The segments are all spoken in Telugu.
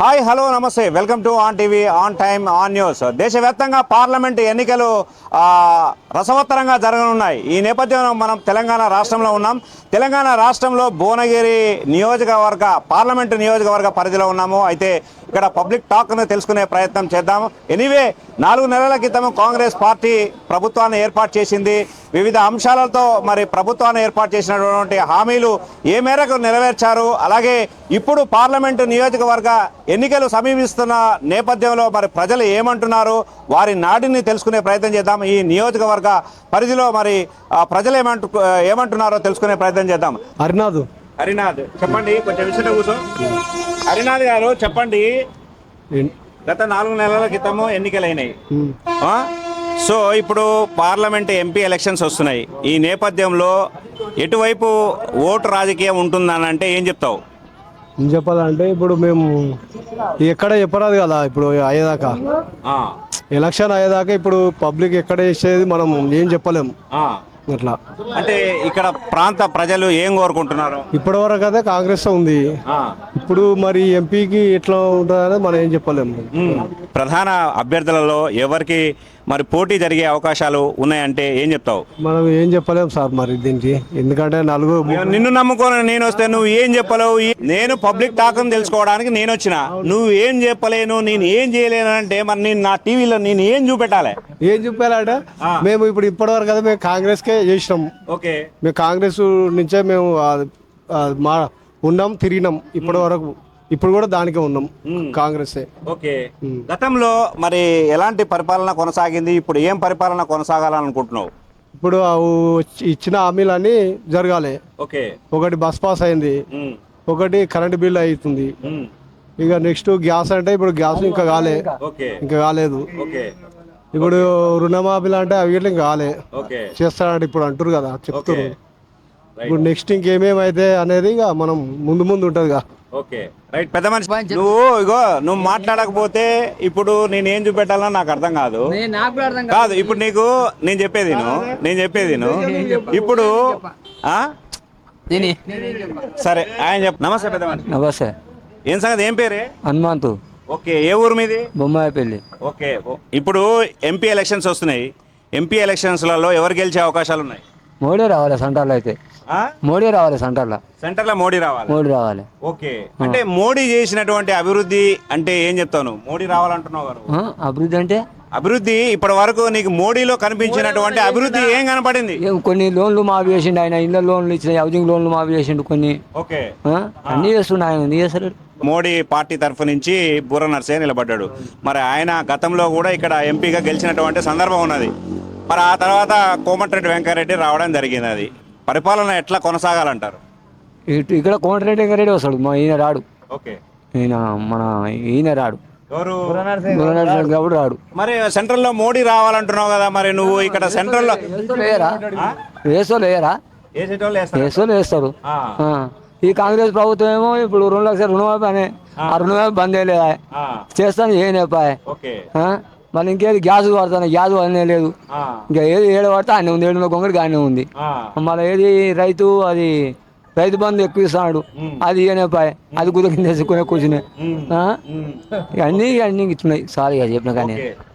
Hi hello namaste. Welcome to on TV on time on news. దేశవ్యాప్తంగా పార్లమెంట్ ఎన్నికలు రసవత్తరంగా జరగనున్నాయి. ఈ నేపథ్యంలో మనం తెలంగాణ రాష్ట్రంలో ఉన్నాం. తెలంగాణ రాష్ట్రంలో భువనగిరి నియోజకవర్గ పార్లమెంటు నియోజకవర్గ పరిధిలో ఉన్నాము. అయితే ఇక్కడ పబ్లిక్ టాక్ను తెలుసుకునే ప్రయత్నం చేద్దాం. ఎనీవే నాలుగు నెలల క్రితం కాంగ్రెస్ పార్టీ ప్రభుత్వాన్ని ఏర్పాటు చేసింది. వివిధ అంశాలతో మరి ప్రభుత్వాన్ని ఏర్పాటు చేసినటువంటి హామీలు ఏ మేరకు నెరవేర్చారు? అలాగే ఇప్పుడు పార్లమెంటు నియోజకవర్గ ఎన్నికలు సమీపిస్తున్న నేపథ్యంలో మరి ప్రజలు ఏమంటున్నారు? వారి నాటిని తెలుసుకునే ప్రయత్నం చేద్దాం. ఈ నియోజకవర్గ పరిధిలో మరి ప్రజలు ఏమంటు ఏమంటున్నారో తెలుసుకునే ప్రయత్నం చేద్దాం. హరినాథ్. హరినాథ్ చెప్పండి. కొంచెం విషయం కూర్చో. హరినాథ్ గారు చెప్పండి. గత నాలుగు నెలల క్రితము ఎన్నికలైనాయి? సో ఇప్పుడు పార్లమెంట్ ఎంపీ ఎలక్షన్స్ వస్తున్నాయి. ఈ నేపథ్యంలో ఎటువైపు ఓటు రాజకీయం ఉంటుందని అంటే ఏం చెప్తావు? ఏం చెప్పాలంటే ఇప్పుడు మేము ఎక్కడ చెప్పరాదు కదా ఇప్పుడు అయ్యేదాకా. ఎలక్షన్ అయ్యేదాకా ఇప్పుడు పబ్లిక్ ఎక్కడ చేసేది మనం ఏం చెప్పలేము. అట్లా అంటే ఇక్కడ ప్రాంత ప్రజలు ఏం కోరుకుంటున్నారు? ఇప్పటి వరకు అయితే కాంగ్రెస్ ఉంది. ఇప్పుడు మరి ఎంపీకి ఎట్లా ఉంటుందనేది మనం ఏం చెప్పలేము. ప్రధాన అభ్యర్థులలో ఎవరికి మరి పోటీ జరిగే అవకాశాలు ఉన్నాయంటే ఏం చెప్తావు? మనం ఏం చెప్పలేము సార్ మరి దీనికి. ఎందుకంటే నలుగురు నిన్ను నమ్ముకొని నేను వస్తే నువ్వు ఏం చెప్పలేవు? నేను పబ్లిక్ టాక్ తెలుసుకోవడానికి నేను వచ్చిన. నువ్వు ఏం చెప్పలేను నేను ఏం చేయలేను అంటే మరి నేను నా టీవీలో నేను ఏం చూపెట్టాలి? ఏం చెప్పారంటే మేము ఇప్పుడు ఇప్పటి వరకు అయితే మేము కాంగ్రెస్కే చేసినాం. ఓకే. మేము కాంగ్రెస్ నుంచే మేము మా ఉన్నాం తిరిగినాం ఇప్పటి వరకు ఇప్పుడు కూడా దానికే ఉన్నాం కాంగ్రెస్. ఓకే. గతంలో మరి ఎలాంటి పరిపాలన కొనసాగింది? ఇప్పుడు ఏం పరిపాలన కొనసాగాలనుకుంటున్నావు? ఇప్పుడు ఇచ్చిన హామీలన్నీ జరగాలి. ఓకే. ఒకటి బస్ పాస్ అయింది. ఒకటి కరెంట్ బిల్ అవుతుంది ఇక నెక్స్ట్ గ్యాస్ అంటే ఇప్పుడు గ్యాస్ ఇంకా కాలే. ఇంకా కాలేదు. ఇప్పుడు రుణమాఫీలు అంటే అవి ఇంకా కాలే. చేస్తారంటే ఇప్పుడు అంటారు కదా చెప్తారు రైట్. ఇప్పుడు నెక్స్ట్ ఇంకేమేమైతే అనేది ఇక మనం ముందు ముందు ఉంటుంది ఓకే రైట్ పెద్ద మనిషి నువ్వు ఇగో నువ్వు మాట్లాడకపోతే ఇప్పుడు నేను ఏం చూపెట్టాలో నాకు అర్థం కాదు. నేను నాకు కూడా అర్థం కాదు. ఇప్పుడు నీకు నేను చెప్పేది. నేను చెప్పేది. ఇప్పుడు సరే ఆయన చెప్పు. నమస్తే పెద్ద మనిషి. నమస్తే. ఏం సంగతి? ఏం పేరే? హనుమంతు. ఓకే ఏ ఊరు మీది? బొమ్మాయిపల్లి. ఓకే ఇప్పుడు ఎంపీ ఎలక్షన్స్ వస్తున్నాయి. ఎంపీ ఎలక్షన్స్లలో ఎవరు గెలిచే అవకాశాలు ఉన్నాయి? మోడీ రావాలి సెంటర్లో అయితే? మోడీ రావాలి సెంటర్లో. సెంటర్లో మోడీ రావాలి. మోడీ రావాలి. ఓకే. అంటే మోడీ చేసినటువంటి అభివృద్ధి అంటే ఏం చెప్తాను? మోడీ రావాలంటున్నావు గారు. ఆ, అభివృద్ధి అంటే? అభివృద్ధి ఇప్పటి వరకు నీకు మోడీలో కనిపించినటువంటి అభివృద్ధి ఏం కనపడింది? ఏం కొన్ని లోన్లు మాఫీ చేసిండు ఆయన ఇళ్ళ లోన్లు ఇచ్చిన హౌసింగ్ లోన్లు మాఫీ చేసిండు కొన్ని. ఓకే. అన్నీ చేస్తుండే ఆయన ఎందుకు చేస్తారు మోడీ పార్టీ తరఫు నుంచి బుర్ర నర్సే నిలబడ్డాడు. మరి ఆయన గతంలో కూడా ఇక్కడ ఎంపీగా గెలిచినటువంటి సందర్భం ఉన్నది. మరి ఆ తర్వాత కోమటిరెడ్డి వెంకరెడ్డి రావడం జరిగింది అది. పరిపాలన ఎట్లా కొనసాగాలంటారు? ఇటు ఇక్కడ కోమటిరెడ్డి వెంకరెడ్డి వస్తాడు. మా ఈయన రాడు. ఓకే. ఈయన మన ఈయన రాడు. ఎవరు? గురునాథ్ గౌడ్ రాడు. మరి సెంట్రల్లో మోడీ రావాలంటున్నావు కదా మరి నువ్వు ఇక్కడ సెంట్రల్లో వేయరా? వేసోళ్ళు వేయరా? వేసోళ్ళు వేస్తారు. ఈ కాంగ్రెస్ ప్రభుత్వం ఏమో ఇప్పుడు రెండు లక్షల రుణమాఫీ అని ఆ. రుణమాఫీ బంద్ చేయలేదా? చేస్తాను చేయనేపాయ్ ఓకే. మళ్ళీ ఇంకేది గ్యాస్ పడతాను గ్యాస్ అనే లేదు. ఆ, ఇంకా ఏది ఏడు పడితే అన్నీ ఉంది ఏడు గొంగడికి అన్నీ ఉంది. ఆ, మళ్ళీ ఏది రైతు అది రైతు బంధు ఎక్కువ ఇస్తున్నాడు అది ఇయనేపాయ్ అది కుదర కింద వేసుకునే కూర్చునే. అన్నీ అన్నీ ఇస్తున్నాయి సారీ ఇక చెప్పిన కానీ.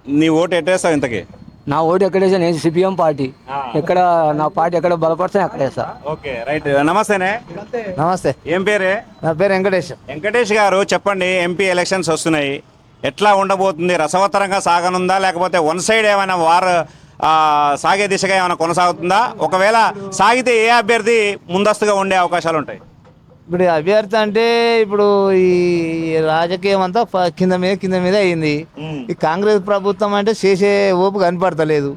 నీ ఓటు ఎట్టేస్తావు ఇంతకి? నా ఓటు ఎక్కడేసా నేను సిపిఎం పార్టీ. ఎక్కడ నా పార్టీ ఎక్కడ బలపడితే అక్కడ వేస్తా. Okay right. నమస్తేనే. నమస్తే. ఏం పేరే? నా పేరు వెంకటేష్. వెంకటేష్ గారు చెప్పండి. ఎంపీ ఎలక్షన్స్ వస్తున్నాయి. ఎట్లా ఉండబోతుంది? రసవత్తరంగా సాగనుందా? లేకపోతే వన్ సైడ్ ఏమైనా వార్ సాగే దిశగా ఏమైనా కొనసాగుతుందా? ఒకవేళ సాగితే ఏ అభ్యర్థి ముందస్తుగా ఉండే అవకాశాలు ఉంటాయి? ఇప్పుడు అభ్యర్థి అంటే ఇప్పుడు ఈ రాజకీయం అంతా కింద మీద కింద మీద అయింది. ఈ కాంగ్రెస్ ప్రభుత్వం అంటే చేసే ఓపు కనపడతలేదు.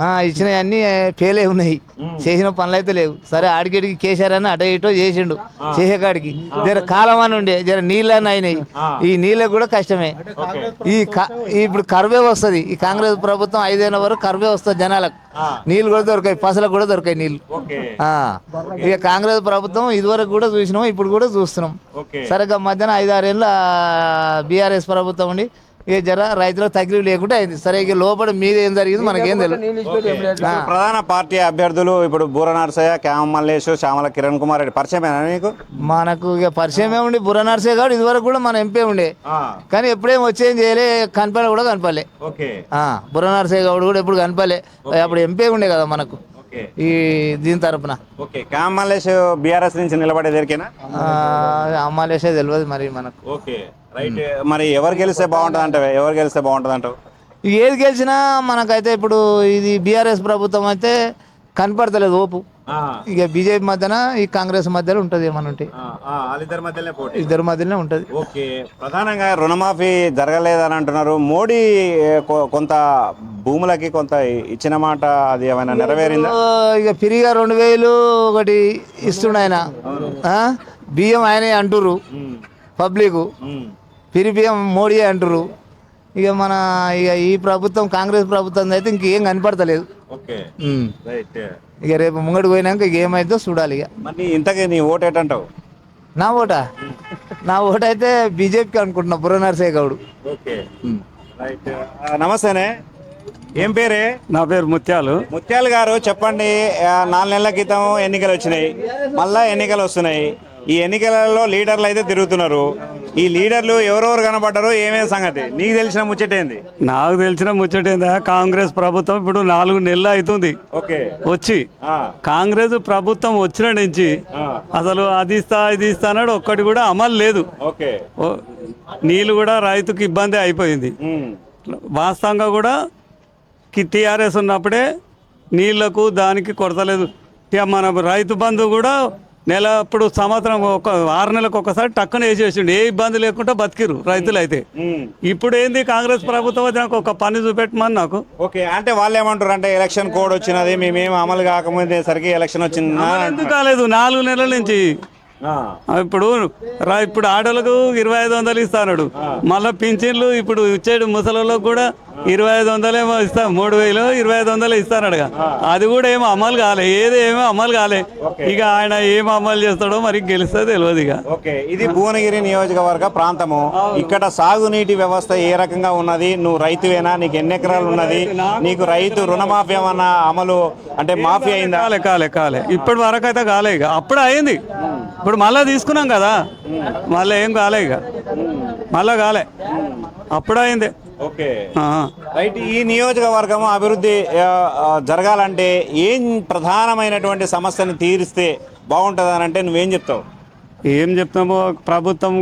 ఆ, ఇచ్చినవన్నీ ఫెయిల్ అయి ఉన్నాయి. చేసిన పనులు అయితే లేవు. సరే ఆడికిడికి కేసీఆర్ అని అటో ఇటో చేసిండు. చేసేకాడికి. జర కాలం అని ఉండే జర నీళ్ళని అయినాయి. ఈ నీళ్ళకి కూడా కష్టమే. ఈ ఇప్పుడు కరువే వస్తుంది. ఈ కాంగ్రెస్ ప్రభుత్వం ఐదేళ్ళ వరకు కరువే వస్తుంది జనాలకు. నీళ్ళు కూడా దొరకాయి పసలకు కూడా దొరకాయి నీళ్ళు. ఇక కాంగ్రెస్ ప్రభుత్వం ఇదివరకు కూడా చూసినాం ఇప్పుడు కూడా చూస్తున్నాం. సరిగ్గా మధ్యాహ్నం ఐదారేళ్ళ బీఆర్ఎస్ ప్రభుత్వం ఉండి ఇక జర రైతులకు తగిలి లేకుండా అయింది. సరే ఇక లోపల మీద ఏం జరిగింది? మనకేం తెలియదు ప్రధాన పార్టీ అభ్యర్థులు ఇప్పుడు బూర నరసయ్య క్యామ మల్లేష్ శ్యామల కిరణ్ కుమార్ రెడ్డి. పరిచయమేనా నీకు? మనకు ఇక పరిచయమే ఉండి. బుర్ర నర్సే కాదు ఇదివరకు కూడా మన ఎంపీ ఉండే. కానీ ఎప్పుడేం వచ్చేం చేయలే కనపడలే కూడా ఆ, బుర్ర నర్సే గౌడ్ కూడా ఎప్పుడు కనపడలే. అప్పుడు ఎంపీ ఉండే కదా మనకు. ఓకే. ఈ దీని తరపున. ఓకే. బీఆర్ఎస్ నుంచి నిలబడే దగ్గరికేనా అమ్మాలేసే తెలియదు మరి మనకు. ఓకే. రైట్. మరి ఎవరు గెలిస్తే బాగుంటుంది అంటే ఎవరు గెలిస్తే బాగుంటుంది అంటావు ఏది గెలిచినా మనకైతే ఇప్పుడు ఇది బీఆర్ఎస్ ప్రభుత్వం అయితే కనపడతలేదు ఓపు. ఇక బీజేపీ మధ్యన ఈ కాంగ్రెస్ మధ్యలో ఉంటుంది ఏమన్నా ఉంటే వాళ్ళిద్దరి మధ్యలో పోటీ. ఇద్దరి మధ్యలోనే ఉంటుంది. ఓకే. ప్రధానంగా రుణమాఫీ జరగలేదని అంటున్నారు. మోడీ కొంత భూములకి కొంత ఇచ్చిన మాట అది ఏమైనా నెరవేరిందా? ఇక ఫ్రీగా రెండు వేలు ఒకటి ఇస్తుండు ఆయన. ఆ? బియ్యం ఆయనే అంటుర్రు పబ్లిక్. బియ్యం మోడీ అంటుర్రు. ఇక మన ఇక ఈ ప్రభుత్వం కాంగ్రెస్ ప్రభుత్వం అయితే ఇంకేం కనపడతలేదు. ఓకే. ఉమ్. రైట్ ఇక రేపు ముంగడికి పోయినాక ఇక ఏమైందో చూడాలి ఇక. మరి ఇంతకీ నీ ఓటు ఏంటంటావు నా ఓటా? నా ఓటు అయితే బీజేపీకి అనుకుంటున్నా బుర్ర నరసయ్య గౌడ్ ఓకే రైట్ నమస్తేనే. ఏం పేరే? నా పేరు ముత్యాలు. ముత్యాలు గారు చెప్పండి. నాలుగు నెలల క్రితం ఎన్నికలు వచ్చినాయి. మళ్ళా ఎన్నికలు వస్తున్నాయి. ఈ ఎన్నికలలో లీడర్లు అయితే తిరుగుతున్నారు. ఈ లీడర్లు ఎవరెవరు కనబడ్డారు ఏమేమి సంగతి? నీకు తెలిసిన ముచ్చటేంది నాకు తెలిసిన ముచ్చటేందా కాంగ్రెస్ ప్రభుత్వం ఇప్పుడు నాలుగు నెలలు అవుతుంది. ఓకే. వచ్చి. కాంగ్రెస్ ప్రభుత్వం వచ్చిన నుంచి అసలు అది ఇస్తా ఇది ఇస్తా అన్నాడు. ఒక్కటి కూడా అమలు లేదు. ఓకే. నీళ్ళు కూడా రైతుకి ఇబ్బంది అయిపోయింది. వాస్తవంగా కూడా టీఆర్ఎస్ ఉన్నప్పుడే నీళ్ళకు దానికి కొరత లేదు. మన రైతు బంధు కూడా నెల ఇప్పుడు సంవత్సరం ఒక ఆరు నెలలకు ఒకసారి టక్కున వేసేసిండు. ఏ ఇబ్బంది లేకుండా బతికిరు రైతులు అయితే. ఇప్పుడు ఏంది కాంగ్రెస్ ప్రభుత్వం వచ్చినాక ఒక పని చూపెట్టమని నాకు. ఓకే అంటే వాళ్ళు ఏమంటారు అంటే ఎలక్షన్ కోడ్ వచ్చినది మేమేం అమలు కాకముందేసరికి ఎలక్షన్ వచ్చిందా ఎందుకు కాలేదు? నాలుగు నెలల నుంచి. ఇప్పుడు రా ఇప్పుడు ఆడోళ్ళకు ఇరవై ఐదు వందలు ఇస్తాడు మళ్ళీ పింఛన్లు ఇప్పుడు ఇచ్చేడు ముసలిళ్ళకు కూడా ఇరవై ఐదు వందలేమో ఇస్తా మూడు వేలు ఇరవై ఐదు వందలు ఇస్తానడుగా. అది కూడా ఏమో అమలు కాలే ఏది ఏమో అమలు కాలే. ఇక ఆయన ఏం అమలు చేస్తాడో మరి గెలిస్తే తెలియదు ఇక. ఓకే ఇది భువనగిరి నియోజకవర్గ ప్రాంతము. ఇక్కడ సాగునీటి వ్యవస్థ ఏ రకంగా ఉన్నది? నువ్వు రైతువేనా? నీకు ఎన్ని ఎకరాలు ఉన్నది? నీకు రైతు రుణమాఫీ ఏమన్నా అమలు అంటే మాఫీ అయిందా? కాలే కాలే కాలే. ఇప్పటి వరకు అయితే కాలే ఇక. అప్పుడు అయింది. ఇప్పుడు మళ్ళీ తీసుకున్నాం కదా. మళ్ళీ ఏం కాలే ఇక. మళ్ళా కాలే. అప్పుడు అయింది. రైట్ ఈ నియోజకవర్గం అభివృద్ధి జరగాలంటే ఏం ప్రధానమైనటువంటి సమస్యని తీరిస్తే బాగుంటుంది అని అంటే నువ్వేం చెప్తావు? ఏం చెప్తామో ప్రభుత్వం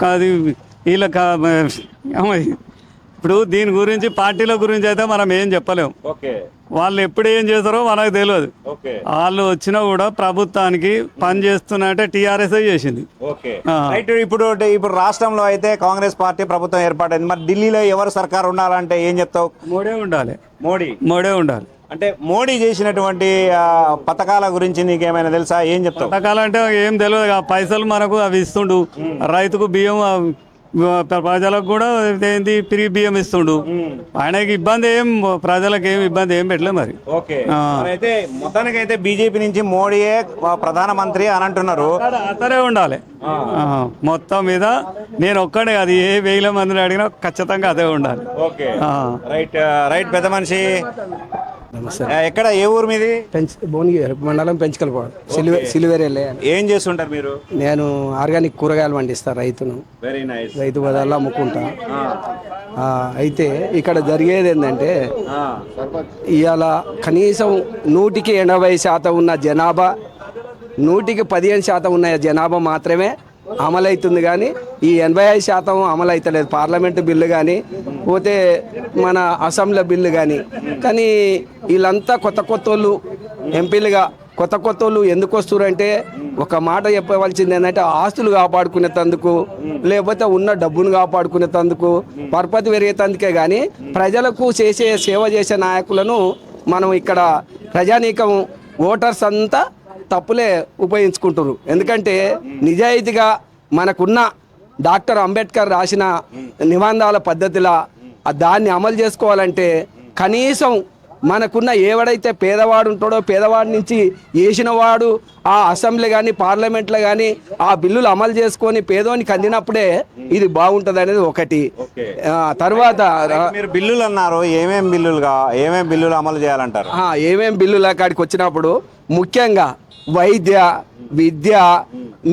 కాదు వీళ్ళ ఇప్పుడు దీని గురించి పార్టీల గురించి అయితే మనం ఏం చెప్పలేం. ఓకే. వాళ్ళు ఎప్పుడు ఏం చేస్తారో మనకు తెలియదు. వాళ్ళు వచ్చినా కూడా ప్రభుత్వానికి పని చేస్తున్నట్టే టీఆర్ఎస్ చేసింది. ఇప్పుడు ఇప్పుడు రాష్ట్రంలో అయితే కాంగ్రెస్ పార్టీ ప్రభుత్వం ఏర్పాటైంది మరి ఢిల్లీలో ఎవరు సర్కార్ ఉండాలంటే ఏం చెప్తావు? మోడే ఉండాలి. మోడీ. మోడే ఉండాలి. అంటే మోడీ చేసినటువంటి పథకాల గురించి నీకేమైనా తెలుసా? ఏం చెప్తావు? పథకాలంటే ఏం తెలియదు. పైసలు మనకు అవి ఇస్తుండు. రైతుకు బియ్యం ప్రజలకు కూడా ఏంది ఫ్రీ బియ్యం ఇస్తుండు. ఆయనకి ఇబ్బంది ఏం ప్రజలకు ఏం ఇబ్బంది ఏం పెట్టలే మరి. ఓకే. అయితే మొత్తానికి అయితే బీజేపీ నుంచి మోడీయే ప్రధానమంత్రి అని అంటున్నారు. అతనే ఉండాలి. మొత్తం మీద నేను ఒక్కడే అది ఏ వేల మందిని అడిగినా ఖచ్చితంగా అదే ఉండాలి. ఓకే. రైట్ రైట్ పెద్ద మనిషి. ఎక్కడ? ఏ ఊరు మీది? పెంచ్ భువనగిరి మండలం పెంచుకలపాడు. సిల్వే సిల్వేరెళ్ళే ఏం చేస్తుంటారు మీరు? నేను ఆర్గానిక్ కూరగాయలు పండిస్తా రైతును. వెరీ నైస్ రైతు బజార్లో అమ్ముకుంటా. అయితే ఇక్కడ జరిగేది ఏంటంటే ఇవాళ కనీసం నూటికి ఎనభై శాతం ఉన్న జనాభా నూటికి పదిహేను శాతం ఉన్న జనాభా మాత్రమే అమలవుతుంది కానీ ఈ ఎనభై ఐదు శాతం అమలవుతలేదు. పార్లమెంటు బిల్లు కానీ పోతే మన అసెంబ్లీ బిల్లు కానీ. కానీ వీళ్ళంతా కొత్త కొత్త వాళ్ళు ఎంపీలుగా కొత్త కొత్త వాళ్ళు ఎందుకు వస్తున్నారంటే ఒక మాట చెప్పవలసింది ఏంటంటే ఆస్తులు కాపాడుకునేటందుకు లేకపోతే ఉన్న డబ్బును కాపాడుకునేటందుకు పరపతి పెరిగేటందుకే కానీ ప్రజలకు చేసే సేవ చేసే నాయకులను మనం ఇక్కడ ప్రజానీకం ఓటర్స్ అంతా తప్పులే ఉపయోగించుకుంటారు ఎందుకంటే నిజాయితీగా మనకున్న డాక్టర్ అంబేద్కర్ రాసిన నిబంధనల పద్ధతిలా ఆ దాన్ని అమలు చేసుకోవాలంటే కనీసం మనకున్న ఎవడైతే పేదవాడు ఉంటాడో పేదవాడి నుంచి వేసినవాడు ఆ అసెంబ్లీ కానీ పార్లమెంట్లో కానీ ఆ బిల్లులు అమలు చేసుకొని పేదోనికి అందినప్పుడే ఇది బాగుంటుంది అనేది ఒకటి. తర్వాత మీరు బిల్లులు అన్నారు ఏమేం బిల్లులుగా ఏమేం బిల్లులు అమలు చేయాలంటారు? ఆ, ఏమేం బిల్లుల కాడికి వచ్చినప్పుడు ముఖ్యంగా వైద్య విద్య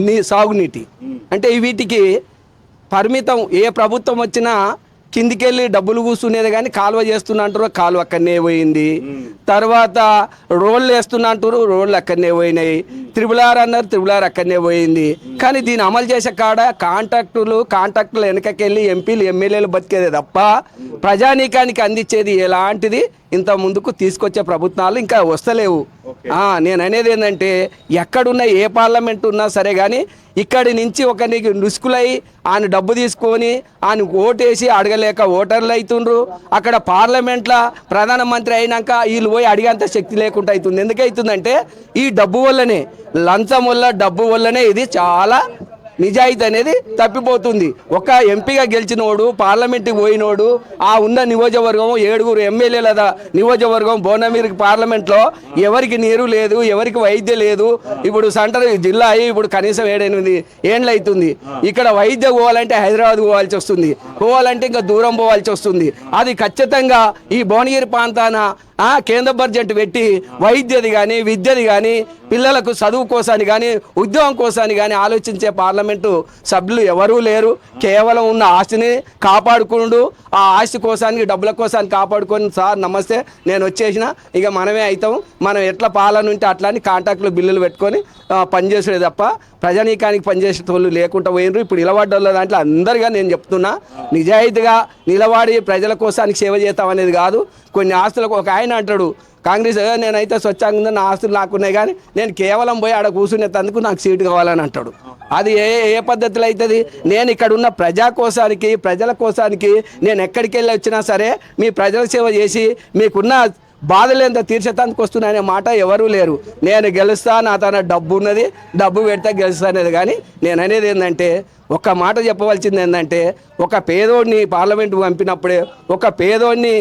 నీ సాగునీటి. అంటే వీటికి పరిమితం ఏ ప్రభుత్వం వచ్చినా కిందికెళ్ళి డబ్బులు కూర్చునేది కానీ కాలువ చేస్తున్నా అంటారు కాలువ అక్కడనే పోయింది. తర్వాత రోడ్లు వేస్తున్నా అంటారు రోడ్లు అక్కడనే పోయినాయి. త్రిబులార్ అన్నారు త్రిబులార్ అక్కడనే పోయింది. కానీ దీన్ని అమలు చేసే కాడ కాంట్రాక్టులు కాంట్రాక్టులు వెనకకెళ్ళి ఎంపీలు ఎమ్మెల్యేలు బతికేదే తప్ప ప్రజానీకానికి అందించేది ఎలాంటిది? ఇంత ముందుకు తీసుకొచ్చే ప్రభుత్వాలు ఇంకా వస్తలేవు. నేను అనేది ఏంటంటే ఎక్కడున్న ఏ పార్లమెంట్ ఉన్నా సరే కానీ ఇక్కడి నుంచి ఒకరికి రుసుకులై ఆయన డబ్బు తీసుకొని ఆయన ఓటేసి అడగలేక ఓటర్లు అవుతుండ్రు అక్కడ పార్లమెంట్లో ప్రధానమంత్రి అయినాక వీళ్ళు పోయి అడిగేంత శక్తి లేకుండా అవుతుంది ఎందుకు అవుతుందంటే ఈ డబ్బు వల్లనే లంచం వల్ల డబ్బు వల్లనే ఇది చాలా నిజాయితీ అనేది తప్పిపోతుంది. ఒక ఎంపీగా గెలిచినోడు పార్లమెంట్కి పోయినోడు ఆ ఉన్న నియోజకవర్గం ఏడుగురు ఎమ్మెల్యేల నియోజకవర్గం భువనగిరి పార్లమెంట్లో ఎవరికి నీరు లేదు ఎవరికి వైద్య లేదు. ఇప్పుడు సెంటర్ జిల్లా అయ్యి ఇప్పుడు కనీసం ఏడెనిమిది ఏండ్లు అవుతుంది ఇక్కడ వైద్యం పోవాలంటే హైదరాబాద్ పోవాల్సి వస్తుంది పోవాలంటే ఇంకా దూరం పోవాల్సి వస్తుంది అది ఖచ్చితంగా ఈ భువనగిరి ప్రాంతాన ఆ, కేంద్ర బడ్జెట్ పెట్టి వైద్యది కానీ విద్యది కానీ పిల్లలకు చదువు కోసాన్ని కానీ ఉద్యోగం కోసాన్ని కానీ ఆలోచించే పార్లమెంటు సభ్యులు ఎవరూ లేరు. కేవలం ఉన్న ఆస్తిని కాపాడుకుండు. ఆ ఆస్తి కోసానికి డబ్బుల కోసాన్ని కాపాడుకొని సార్ నమస్తే నేను వచ్చేసిన ఇక మనమే అవుతాం మనం ఎట్లా పాలన ఉంటే అట్లా అని కాంటాక్ట్లు బిల్లులు పెట్టుకొని పనిచేసేది తప్ప ప్రజానీకానికి పనిచేసేవాళ్ళు లేకుండా పోయినరు. ఇప్పుడు నిలబడ్డ దాంట్లో అందరిగా నేను చెప్తున్నా నిజాయితీగా నిలబడి ప్రజల కోసానికి సేవ చేస్తామనేది కాదు. కొన్ని ఆస్తులకు ఒక ఆయన అంటాడు కాంగ్రెస్ నేనైతే స్వచ్ఛంగా నా ఆస్తులు నాకున్నాయి కానీ నేను కేవలం పోయి ఆడ కూర్చునేందుకు నాకు సీటు కావాలని అంటాడు. అది ఏ ఏ పద్ధతిలో అవుతుంది నేను ఇక్కడ ఉన్న ప్రజా కోసానికి ప్రజల కోసానికి నేను ఎక్కడికి వెళ్ళి వచ్చినా సరే మీ ప్రజల సేవ చేసి మీకున్న బాధలేంత ఎంత తీర్చేతానికి మాట ఎవరూ లేరు. నేను గెలుస్తా నా తన డబ్బు ఉన్నది డబ్బు పెడితే గెలుస్తా అనేది కానీ నేను అనేది ఏంటంటే ఒక మాట చెప్పవలసింది ఏంటంటే ఒక పేదోడిని పార్లమెంట్కి పంపినప్పుడే ఒక పేదోడిని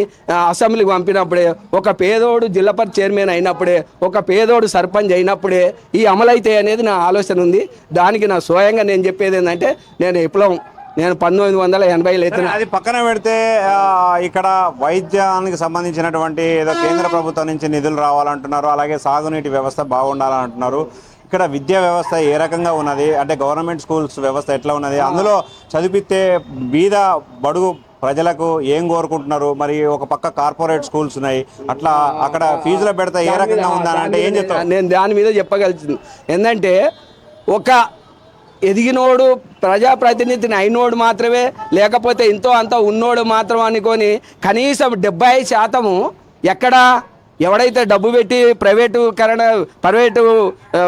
అసెంబ్లీకి పంపినప్పుడే ఒక పేదోడు జిల్లా పరిషత్ చైర్మన్ అయినప్పుడే ఒక పేదోడు సర్పంచ్ అయినప్పుడే ఈ అమలైతే అనేది నా ఆలోచన ఉంది. దానికి నా స్వయంగా నేను చెప్పేది ఏంటంటే నేను విప్లవం. నేను పంతొమ్మిది వందల ఎనభైలో ఎత్తున అది పక్కన పెడితే ఇక్కడ వైద్యానికి సంబంధించినటువంటి ఏదో కేంద్ర ప్రభుత్వం నుంచి నిధులు రావాలంటున్నారు అలాగే సాగునీటి వ్యవస్థ బాగుండాలంటున్నారు. ఇక్కడ విద్యా వ్యవస్థ ఏ రకంగా ఉన్నది? అంటే గవర్నమెంట్ స్కూల్స్ వ్యవస్థ ఎట్లా ఉన్నది? అందులో చదివితే బీద బడుగు ప్రజలకు ఏం కోరుకుంటున్నారు? మరి ఒక పక్క కార్పొరేట్ స్కూల్స్ ఉన్నాయి అట్లా అక్కడ ఫీజులో పెడితే ఏ రకంగా ఉందని అంటే ఏం చెప్తారు నేను దాని మీద చెప్పగలుగుతుంది ఏంటంటే ఒక ఎదిగినోడు ప్రజాప్రతినిధిని అయినోడు మాత్రమే లేకపోతే ఇంతో అంత ఉన్నోడు మాత్రం అనుకొని కనీసం డెబ్బై శాతము ఎక్కడ? ఎవడైతే డబ్బు పెట్టి ప్రైవేటు కరణ ప్రైవేటు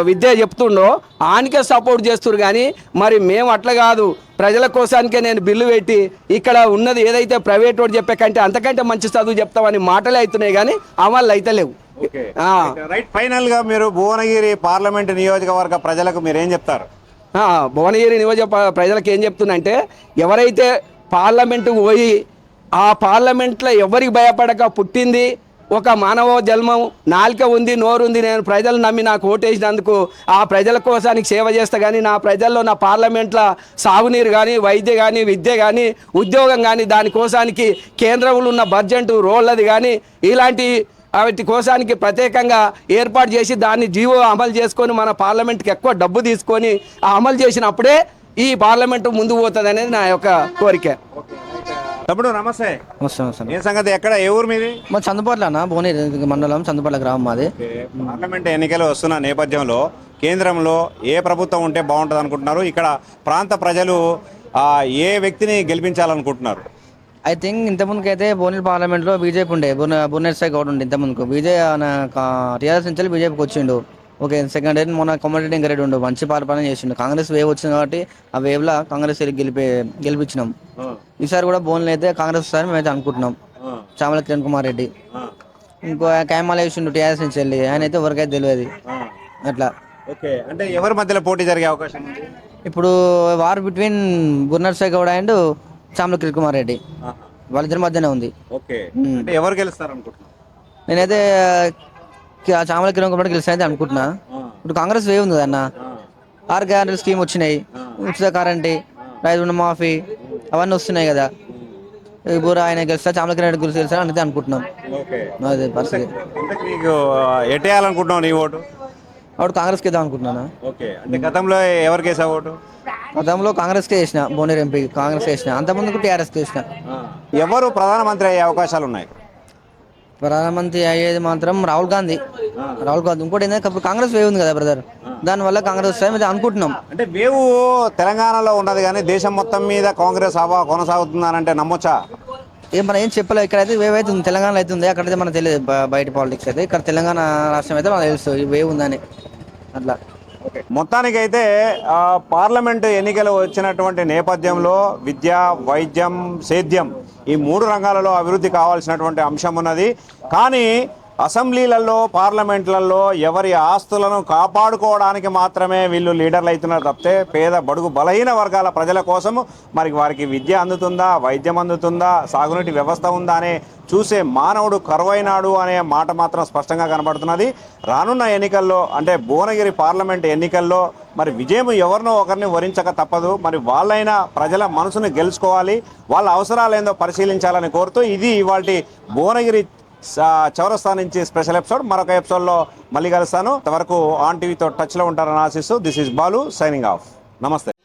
విద్య చెప్తుండో ఆనికే సపోర్ట్ చేస్తారు కానీ మరి మేము అట్లా కాదు. ప్రజల కోసానికే నేను బిల్లు పెట్టి ఇక్కడ ఉన్నది ఏదైతే ప్రైవేట్ వాడు చెప్పే కంటే అంతకంటే మంచి చదువు చెప్తామని మాటలే అవుతున్నాయి కానీ అమలు అయితే లేవు. రైట్ ఫైనల్గా మీరు భువనగిరి పార్లమెంట్ నియోజకవర్గ ప్రజలకు మీరు ఏం చెప్తారు? భువనగిరి నియోజక ప్రజలకు ఏం చెప్తుందంటే ఎవరైతే పార్లమెంటుకు పోయి ఆ పార్లమెంట్లో ఎవరికి భయపడక పుట్టింది ఒక మానవ జన్మం నాలుక ఉంది నోరుంది నేను ప్రజలు నమ్మి నాకు ఓటేసినందుకు ఆ ప్రజల కోసానికి సేవ చేస్తా కానీ నా ప్రజల్లో నా పార్లమెంట్లో సాగునీరు కానీ వైద్య కానీ విద్య కానీ ఉద్యోగం కానీ దానికోసానికి కేంద్రంలో ఉన్న బడ్జెట్ రోళ్ళది కానీ ఇలాంటి వాటి కోసానికి ప్రత్యేకంగా ఏర్పాటు చేసి దాన్ని జీవో అమలు చేసుకొని మన పార్లమెంట్కి ఎక్కువ డబ్బు తీసుకొని ఆ అమలు చేసినప్పుడే ఈ పార్లమెంటు ముందుకు పోతుంది అనేది నా యొక్క కోరిక. తమ్ముడు నమస్తే. ఏ సంగతి? ఎక్కడ? ఏ ఊరు మీది? మా చందుపట్ల అన్న భువనగిరి మండలం చందుపట్ల గ్రామం మాది. పార్లమెంట్ ఎన్నికలు వస్తున్న నేపథ్యంలో కేంద్రంలో ఏ ప్రభుత్వం ఉంటే బాగుంటుంది అనుకుంటున్నారు ఇక్కడ ప్రాంత ప్రజలు ఆ, ఏ వ్యక్తిని గెలిపించాలనుకుంటున్నారు? ఐ థింక్ ఇంతకుముందుకు అయితే భువనగిరి పార్లమెంట్లో బీజేపీ ఉండే. భువనేశ్వర్ గౌడ్ ఉండే ఇంతకుముందుకు బీజే టీఆర్ఎస్ నుంచి బీజేపీకి వచ్చిండు. ఓకే సెకండ్ ఇయర్ మొన్న కొమ్మరెడ్డి ఇంకరెడ్డి ఉండు. మంచి పాలన చేసిండు. కాంగ్రెస్ వేవ్ వచ్చింది కాబట్టి ఆ వేవ్లో కాంగ్రెస్ గెలిపే గెలిపించినాం. ఈసారి కూడా భువనలు అయితే కాంగ్రెస్ వస్తారని మేమైతే అనుకుంటున్నాం. చామల కిరణ్ కుమార్ రెడ్డి. ఇంకో క్యామాల వేసిండు టీఆర్ఎస్ నుంచి వెళ్ళి. ఆయన అయితే ఎవరికైతే తెలియదు. అట్లా. ఓకే అంటే ఎవరి మధ్యలో పోటీ జరిగే అవకాశం ఇప్పుడు war between Burnarsai Goud and Chamala Kiran Kumar Reddy వాళ్ళిద్దరి మధ్యనే ఉంది. ఓకే. అంటే ఎవరు గెలుస్తారు అనుకుంటున్నారు నేనైతే చామల కిరణ్ కుమార్ అయితే అనుకుంటున్నా. ఇప్పుడు కాంగ్రెస్ వే ఉంది కదన్న ఆర్ గ్యారెంటీ స్కీమ్ వచ్చినాయి. ఉచిత కరెంట్ రైతు రుణమాఫీ అవన్నీ వస్తున్నాయి కదా. ఇప్పుడు ఆయన గెలిస్తా చామల కిరణ్ రెడ్డి గురించి గెలిస్తా అని అనుకుంటున్నాం. అదే పరిస్థితి. అంటే నీకు ఎట్టేయాలనుకుంటున్నావు నీ ఓటు? అప్పుడు కాంగ్రెస్కి ఇద్దాం అనుకుంటున్నాను? ఓకే. అంటే గతంలో ఎవరికి వేసావు ఓటు? గతంలో కాంగ్రెస్కే వేసిన బోనేర్ ఎంపీ కాంగ్రెస్ వేసిన అంతకుముందుకు టీఆర్ఎస్కి వేసిన ఎవరు ప్రధానమంత్రి అయ్యే అవకాశాలు ఉన్నాయి? ప్రధానమంత్రి అయ్యేది మాత్రం రాహుల్ గాంధీ. రాహుల్ గాంధీ. ఇంకోటి ఏంటంటే ఇప్పుడు కాంగ్రెస్ వే ఉంది కదా బ్రదర్. దానివల్ల కాంగ్రెస్ వస్తాయి అనుకుంటున్నాం. అంటే వేవు తెలంగాణలో ఉన్నది కానీ దేశం మొత్తం మీద కాంగ్రెస్ హవా కొనసాగుతుందనంటే నమ్మొచ్చా? ఏం మనం ఏం చెప్పలేదు ఇక్కడైతే వేవ్ అయితే ఉంది తెలంగాణలో అయితే ఉంది. అక్కడైతే మనకు తెలియదు బయట పాలిటిక్స్ అయితే. ఇక్కడ తెలంగాణ రాష్ట్రం అయితే మనకు తెలుసు ఈ వేవ్ ఉందని. అట్లా. మొత్తానికైతే ఆ, పార్లమెంటు ఎన్నికలు వచ్చినటువంటి నేపథ్యంలో విద్య వైద్యం సేద్యం ఈ మూడు రంగాలలో అభివృద్ధి కావాల్సినటువంటి అంశం ఉన్నది. కానీ అసెంబ్లీలలో పార్లమెంట్లలో ఎవరి ఆస్తులను కాపాడుకోవడానికి మాత్రమే వీళ్ళు లీడర్లు అవుతున్నారు తప్పితే పేద బడుగు బలహీన వర్గాల ప్రజల కోసం మరి వారికి విద్య అందుతుందా వైద్యం అందుతుందా సాగునీటి వ్యవస్థ ఉందా అనే చూసే మానవుడు కరువైనాడు అనే మాట మాత్రం స్పష్టంగా కనబడుతున్నది. రానున్న ఎన్నికల్లో అంటే భువనగిరి పార్లమెంట్ ఎన్నికల్లో మరి విజయం ఎవరినో ఒకరిని వరించక తప్పదు. మరి వాళ్ళైనా ప్రజల మనసును గెలుచుకోవాలి. వాళ్ళ అవసరాలు ఏందో పరిశీలించాలని కోరుతూ ఇది ఇవాళ భువనగిరి చౌరస్తా నుంచి స్పెషల్ ఎపిసోడ్ మరొక ఎపిసోడ్లో మళ్ళీ కలుస్తాను. అంతవరకు ఆన్ టీవీతో టచ్లో ఉంటారని ఆశిస్తూ this is Balu signing off. నమస్తే.